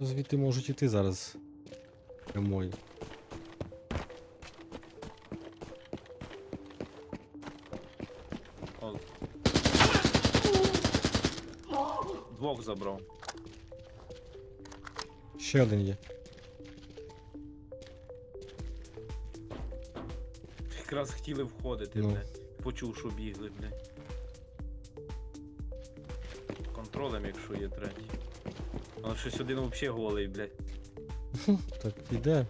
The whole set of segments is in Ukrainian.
Звідти можуть іти зараз. Прямою. О. Двох забрав. Ще один є. Якраз хотіли входити, Ну. блядь. Почув, що бігли, блядь. Контролем, якщо є третій. Але щось один взагалі голий, блядь. Так, іде.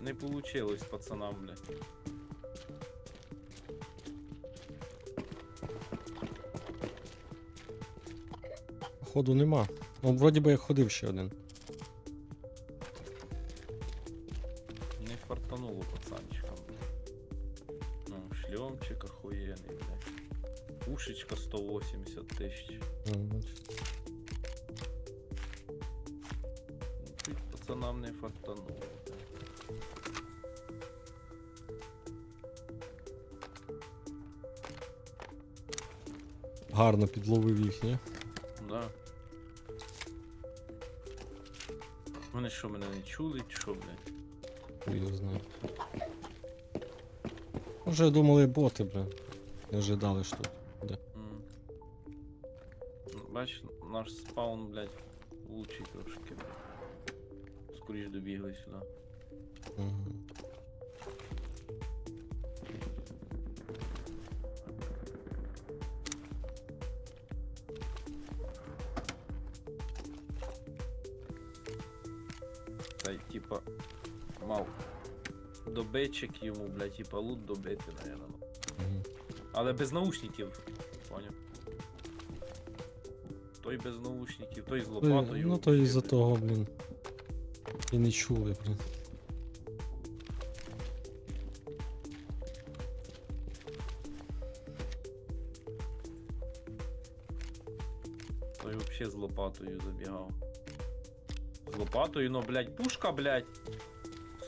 Не получилось пацанам, блядь. Ходу нема. Ну, вроді би я ходив ще один. Чули, чи що, блядь? Хуй його знає. Вже думали боти, бля. Не ожидали, що тут. М. Ну, Бач, наш спаун, блядь, лучший трошки, блядь. Скоріш добігли сюди. Угу. Добитчик йому, блядь, типа лут добити, наверное. Угу. Але без наушників, поняв? Той без наушників, той з лопатою. Ну то і вообще, за блядь. того, блін. І не чули, блін. Той вообще з лопатою забігав. З лопатою, ну, блядь, пушка, блядь.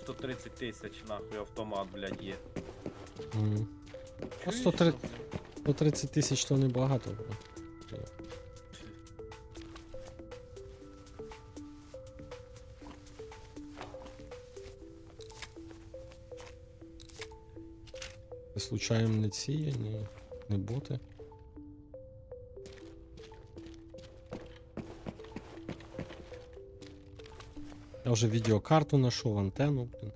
130 тисяч, нахуй, автомат, блядь, є. 130 що, блядь? Ну 30 тисяч то небагато. бля. Це Случаєм не ці, ні, не боти. Я вже відеокарту знайшов, антенну, блін.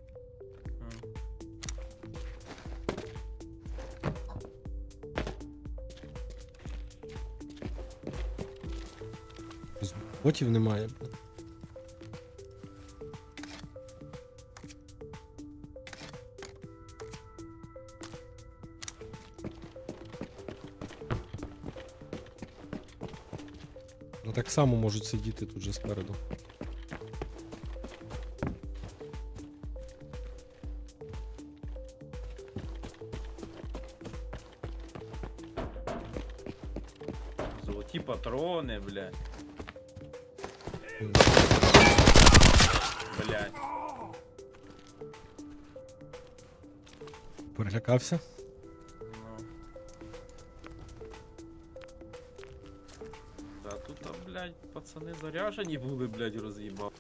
Ботів немає, блін. Ну так само можуть сидіти тут же спереду. Блядь. Блядь. Перелякався? Ну. Да, тут, а, блядь, пацани заряжені були, блядь, роз'їбав.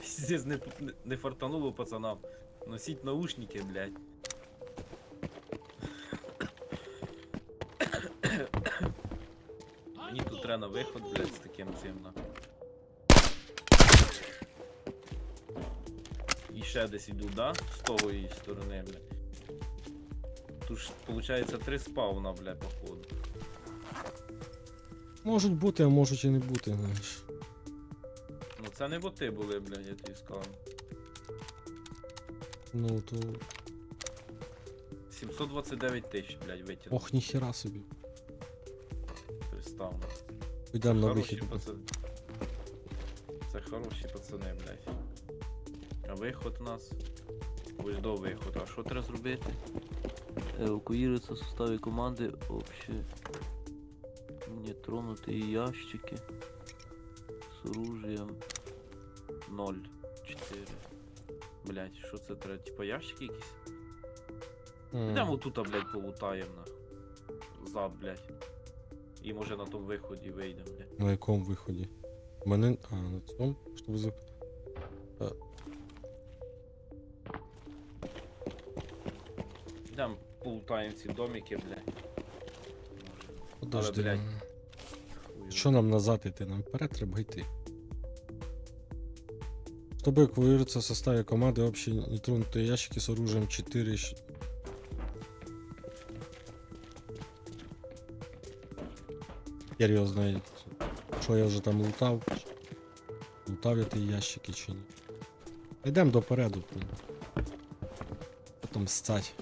Пиздец, не, не, не фартануло пацанам. Носіть наушники, блядь. Треба на виход, блядь, з таким цим на. І ще десь іду, да? З того її сторони, блядь. Тут ж, виходить, три спауна, блядь, походу. Можуть бути, а можуть і не бути, знаєш. Ну це не боти були, блядь, я тобі скажу. Ну то. 729 тисяч, блядь, витягнув. Ох, ніхера собі. Представ. Йдемо на Хороші вихід. пацани. Це хороші пацани, блядь. А виход у нас. Ось до виходу. А що треба зробити? Эвакуируется в составе команды общие нетронутые ящики с оружием 0. 4. Блядь, що це треба? Типа ящики якісь? М. Йдемо тут, блядь, полутаємо нахуй. Зад, блядь. І може на тому виході вийдемо, блядь. На якому виході? У мене. А, на цьому? Щоб за... Йдемо полутаємо ці домики, блядь. Подожди. блядь, Хуй Що нам назад йти? Нам вперед треба йти. Чтобы эвакуироваться в составе команды общие нетронутые ящики с оружием 4 Хер його знає, що я вже там лутав. Лутав я ті ящики чи ні. Йдемо допереду. Потім стать.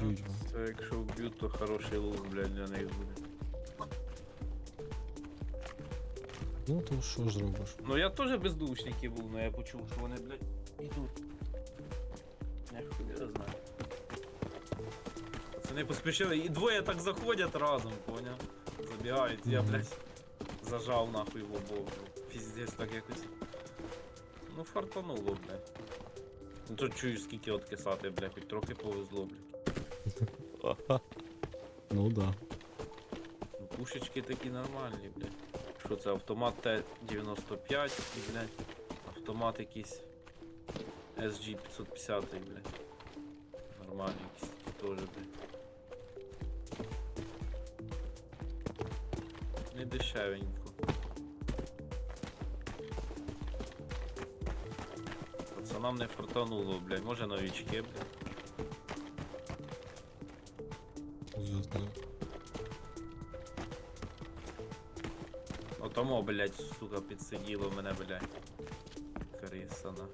Б'ють. бо. Це якщо вб'ють, то хороший лук, блядь, для них буде. Ну то що ж зробиш? Ну я теж бездушників був, але я почув, що вони, блядь, Пацани поспішили, і двоє так заходять разом, поняв? Забігають, я, блядь, зажав нахуй в обох. Піздець так якось. Ну фартануло, блядь. Ну тут чую, скільки от кисати, блядь, хоч трохи повезло, блядь. Ну да. Ну, пушечки такі нормальні, блядь. Що це автомат Т-95, і, блядь, автомат якийсь SG-550, блядь. Нормальні якісь такі теж, блядь. Не дешевенько. Пацанам не фартануло, блядь. Може новічки, блядь. Я знаю. Отому, блядь, сука, підсиділо мене, блядь. Крисана.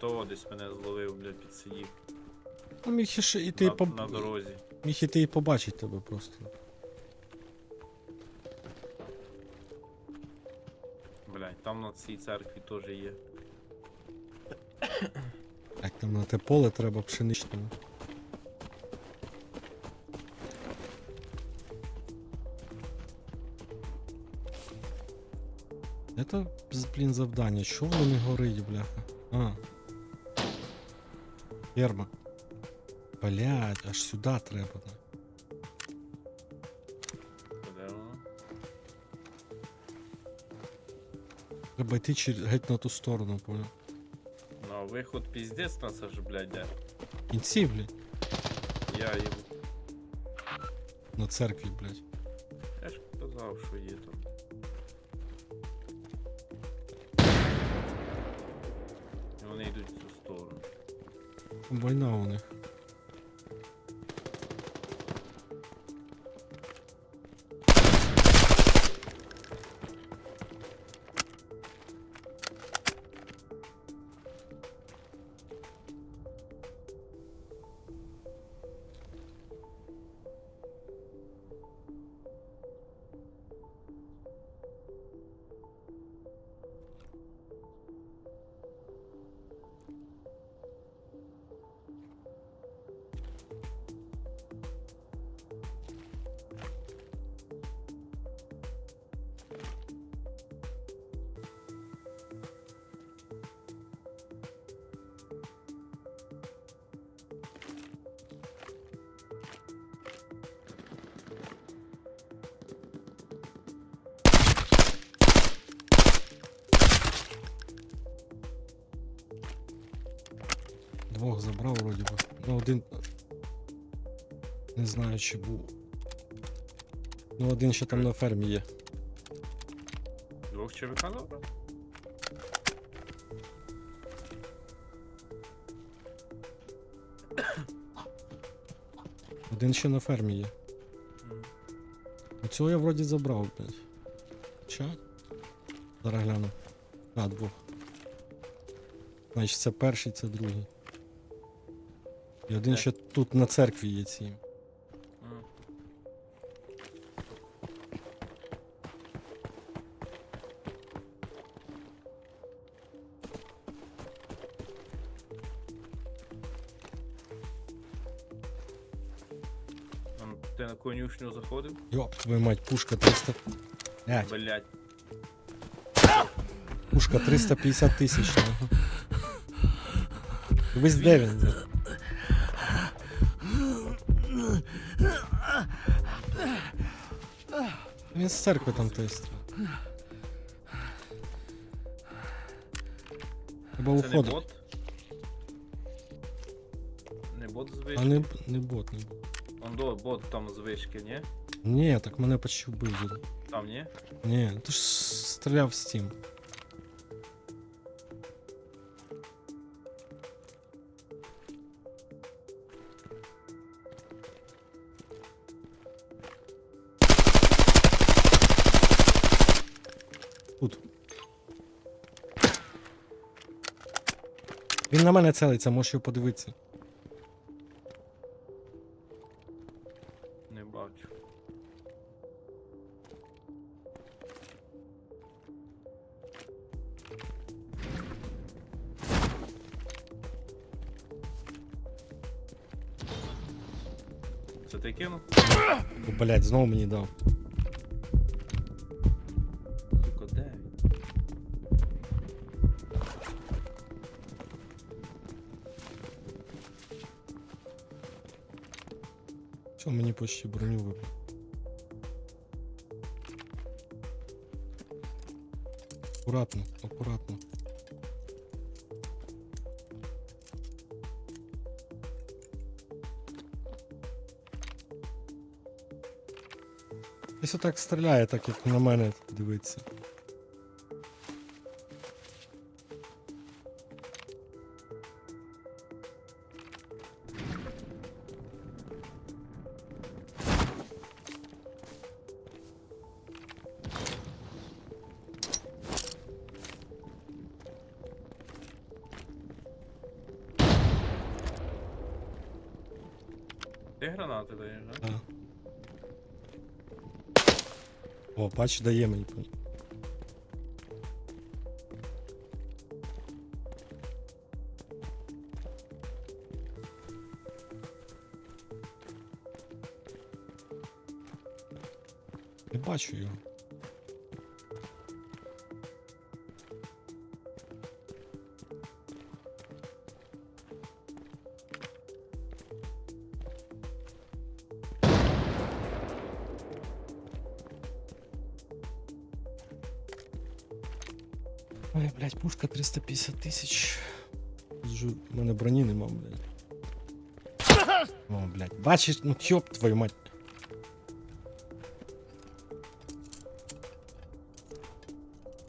Того десь мене зловив, блядь, підсидів. Ну міг ще і ти на, поб... на дорозі. міг і ти і побачить тебе просто. Блядь, там на цій церкві теж є. Як там на те поле треба пшеничному. Это, блін, завдання. Що воно не горить, бляха? А. Ферма. Блять, аж сюди треба. да. Де воно? Треба йти чер- геть на ту сторону, понял. Ну, а виход піздець на це ж, блядь, де. Кінці, блядь, Я їм. на церкві, блядь. Я ж казав, що є там. Війна у них. Двох забрав вроді би. Ну один. Не знаю чи був. Ну один ще там на фермі є. Двох ЧВК забрав? Один ще на фермі є. Оцього я вроді забрав, блядь. Ча? Зараз гляну. А, двох. Значить, це перший, це другий. І один ще тут на церкві є ці. Ти на конюшню заходив? Йоп, твою мать, пушка 300. Блять. Блять. Пушка 350 тисяч. Весь де він? Він з церкви там тисне. Треба Це не уходити. бот? Не бот з А вишки? не, не бот, не бот. Он до бот там з вишки, ні? Ні, так мене почти вбив. дід. Там, ні? Ні, ти ж стріляв в стім. Він на мене целиться, можеш його подивитися. Не бачу. Це ти кинув? О, блядь, знову мені дав. Почти броню вибив? Аккуратно, аккуратно. Десь отак стріляє, так як на мене дивиться. Бач, дає мені. Пушка 350 тисяч. В мене броні нема, блядь. О, блядь. Бачиш, ну йоп твою мать.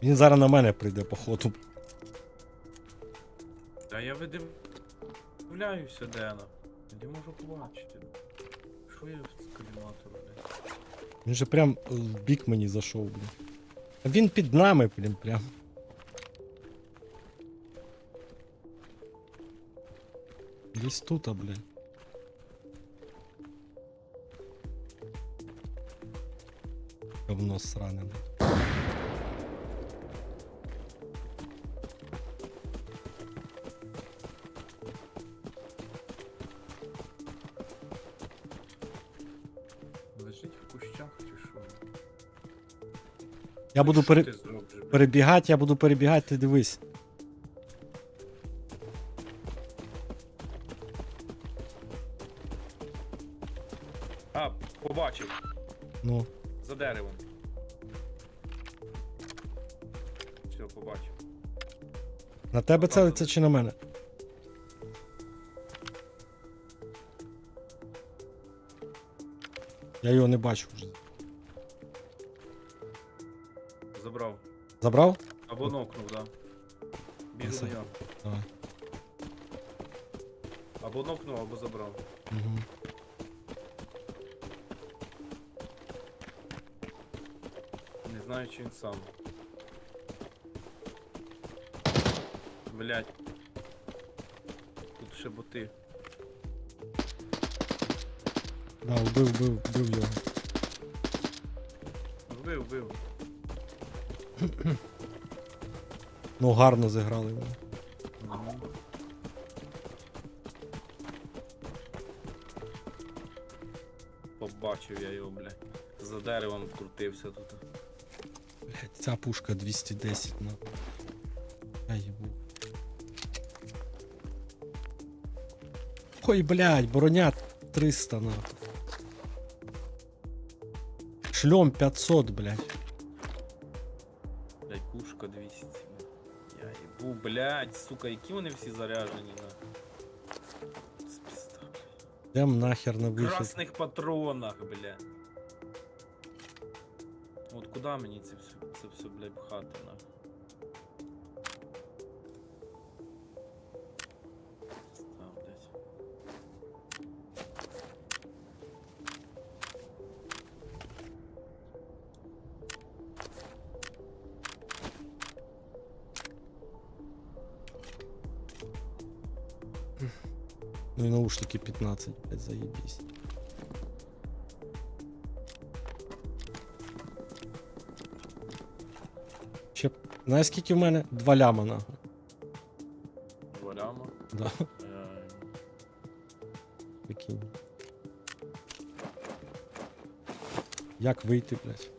Він зараз на мене прийде, походу. Та я видивляюся, де вона. Не можу побачити. Що я з коліматору, блядь? Він же прям в бік мені зайшов, блядь. А він під нами, блін, прям. Десь тут, а, блядь. Говно сране. Лежить в кущах чи що? Я буду пере... перебігати, я буду перебігати, ти дивись. Тебе целиться чи на мене? Я його не бачу вже. Забрав. Забрав? Або нокнув, да. Бігу Красава. нього. Давай. Або нокнув, або забрав. Угу. Не знаю, чи він сам. Блять. Тут ще боти. Да, вбив, вбив, вбив його. Вбив, вбив. Ну гарно зіграли. вони. Мгм. бачив я його, блядь. За деревом крутився тут. Блядь, ця пушка 210 на. Я їбу. Ой, блядь, броня 300 на. Шлем 500, блядь. Блядь, пушка 200. блядь. Я їбу, блядь, сука, які вони всі заряжені на. Спізда, блядь. Йдем нахер на В вихід. красних патронах, блядь. От куди мені це все, це все, блядь, пхати нахуй? Ну і наушники 15, блядь, заєбісь. Ще, знаєш скільки в мене? Два ляма нахуй. Валяма. Да, Е, прикинь. Як вийти, блядь?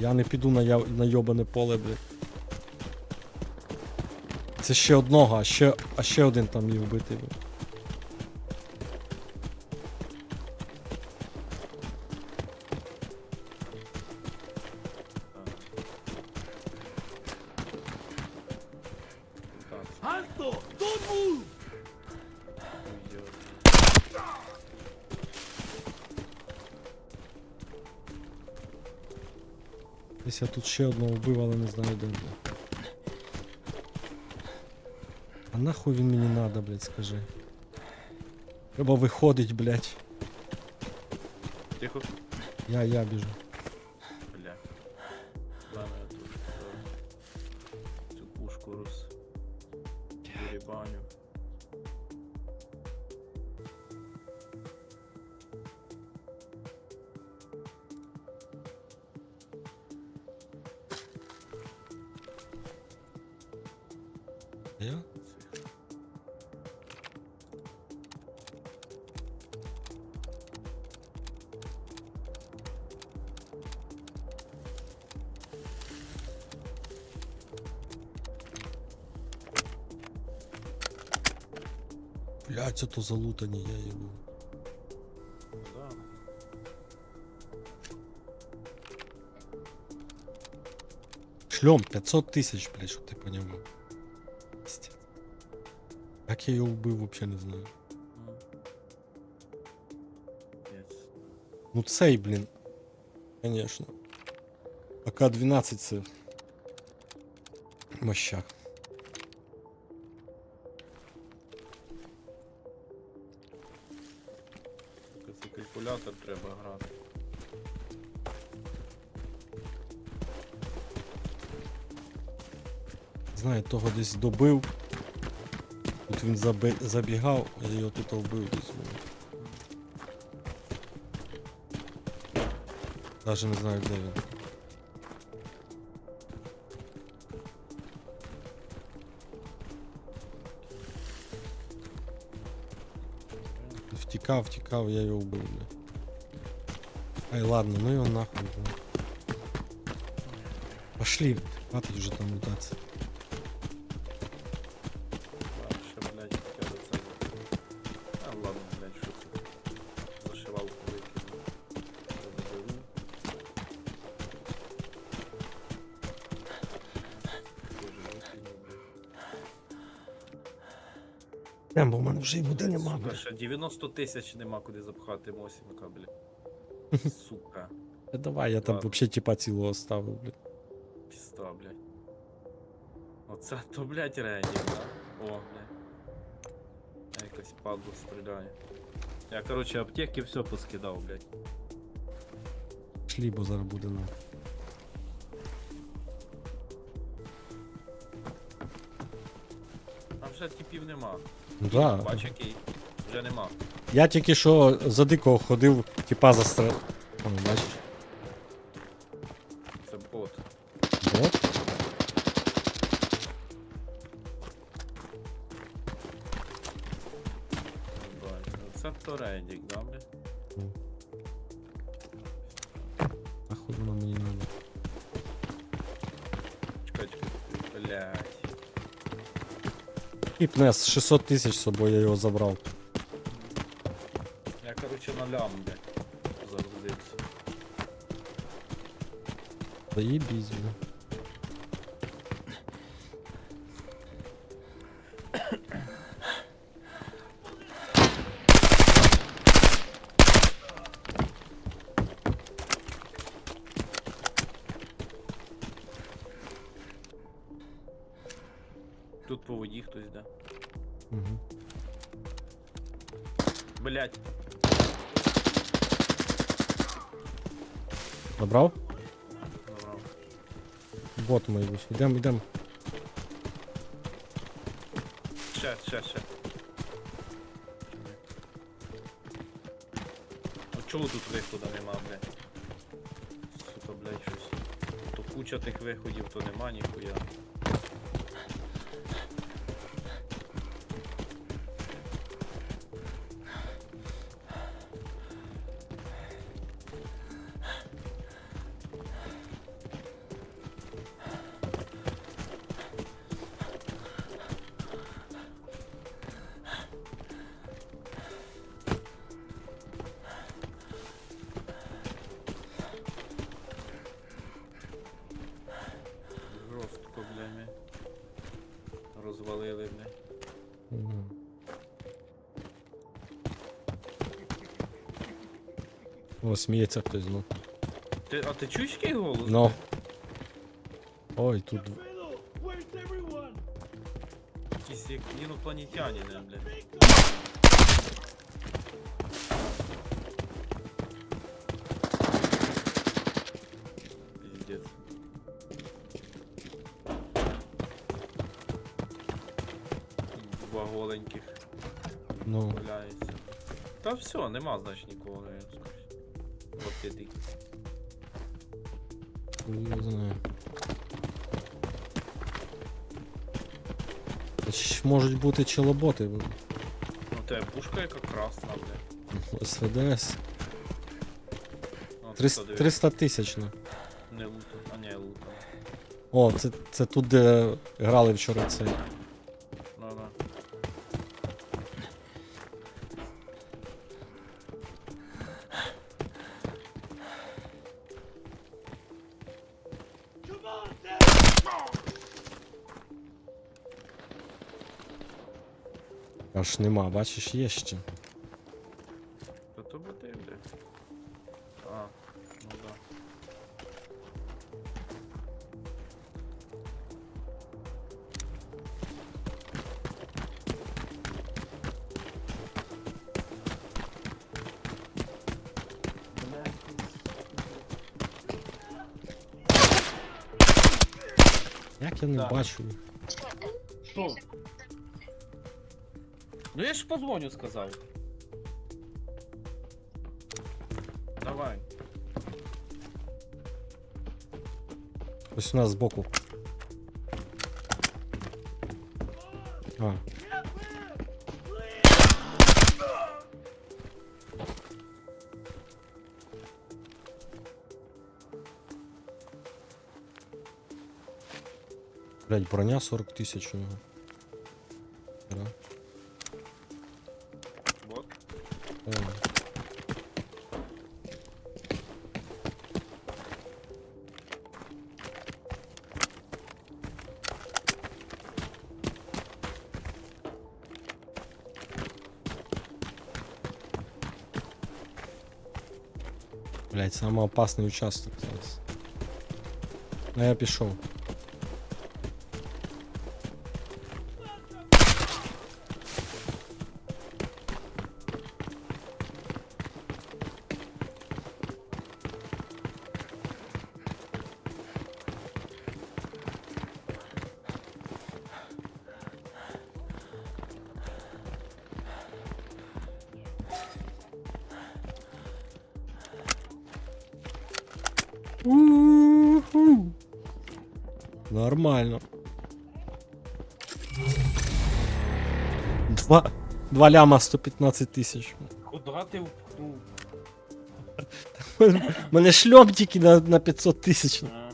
Я не піду на, я... на йобане поле, блядь. Це ще одного, а ще, а ще один там її вбити, блядь. Десь я тут ще одного вбив, але не знаю де, нахуй він мені надо, блядь, скажи. Треба виходить, блядь. Тихо. Я, я біжу. Бля. Даме я тут е, цю пушку роз... Деребаню. Я? Блядь, це то залутані, я їбу. Да. Шльом 500 тисяч, блядь, щоб ти понімав. Пиздец. Як я його вбив, вообще не знаю. М. Пец. Ну цей, блін. Конечно. АК-12 це. Мощак. Калькулятор треба грати. Знаю, того десь добив. Тут він заби... забігав, я його тут вбив десь. Навіть не знаю, де він. Втікав, втікав, я його вбив, бля. Ай, ладно, ну його нахуй. бля. Пошли, хватить уже там лутаться. Бо в мене вже і води нема, Сука, ще 90 тисяч нема куди запхати Мосінка, блядь. Сука. Та давай, я там Ладно. вообще типа цілого ставив, блядь. Піста, блядь. Оце то, блядь, ренів, да? О, блядь. Якось падло стріляє. Я, короче, аптеки все поскидав, блядь. Шлі, бо зараз буде на. Там вже типів нема. Ну да. Бач, який. Вже нема. Я тільки що за дикого ходив, типа застрел. Он, бачиш? Це бот. Бот? Бать. Це то Редік, да, І пнес 600 тисяч з собою я його забрав. Я, короче, на лям, бля. Загрузився. Заєбізь, бля. Тут по воді хтось йде. Угу. Блядь. Забрав? Забрав. Бот мій. Йдем, йдем. Ще, ще, ще. А чого тут виходу нема, блядь? Сука, блядь, щось. То куча тих виходів, то нема ніхуя. О, сміється хтось, ну. Ти, а ти чуєш який голос? Ну. Ой, тут. Якісь як інопланетяніни, блядь. Пиздец. Два голеньких Ну. валяється. Та все, нема значить нікого, скажу. От. Не знаю. Та ж Можуть бути челоботи. Ну тебе пушка яка красна, бля. СВДС. Ну, 300 300 тисяч. Не лута, а не лута. О, це, це тут, де грали вчора цей. Аж нема, бачиш, є ще. Та то би ти, бля. А, ну да. Як я не Да. бачу? Що? Ну я ж позвоню сказав. Давай. Ось у нас збоку. А. Блять, броня 40 тисяч у нього. Самый опасный участок зараз. Я пішов. Уху. Нормально. Два, два ляма 115 тисяч. Куда? Ти впхнув? Мене шльом тільки на, на 500 тисяч. А.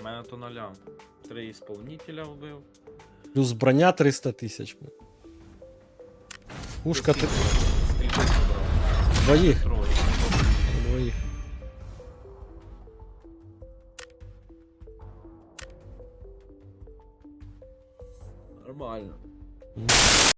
У мене то ноля. Три ісполнителя вбив. Плюс броня 300 тисяч. Пушка ти. Забрав? Двоїх. Троє. Двоїх.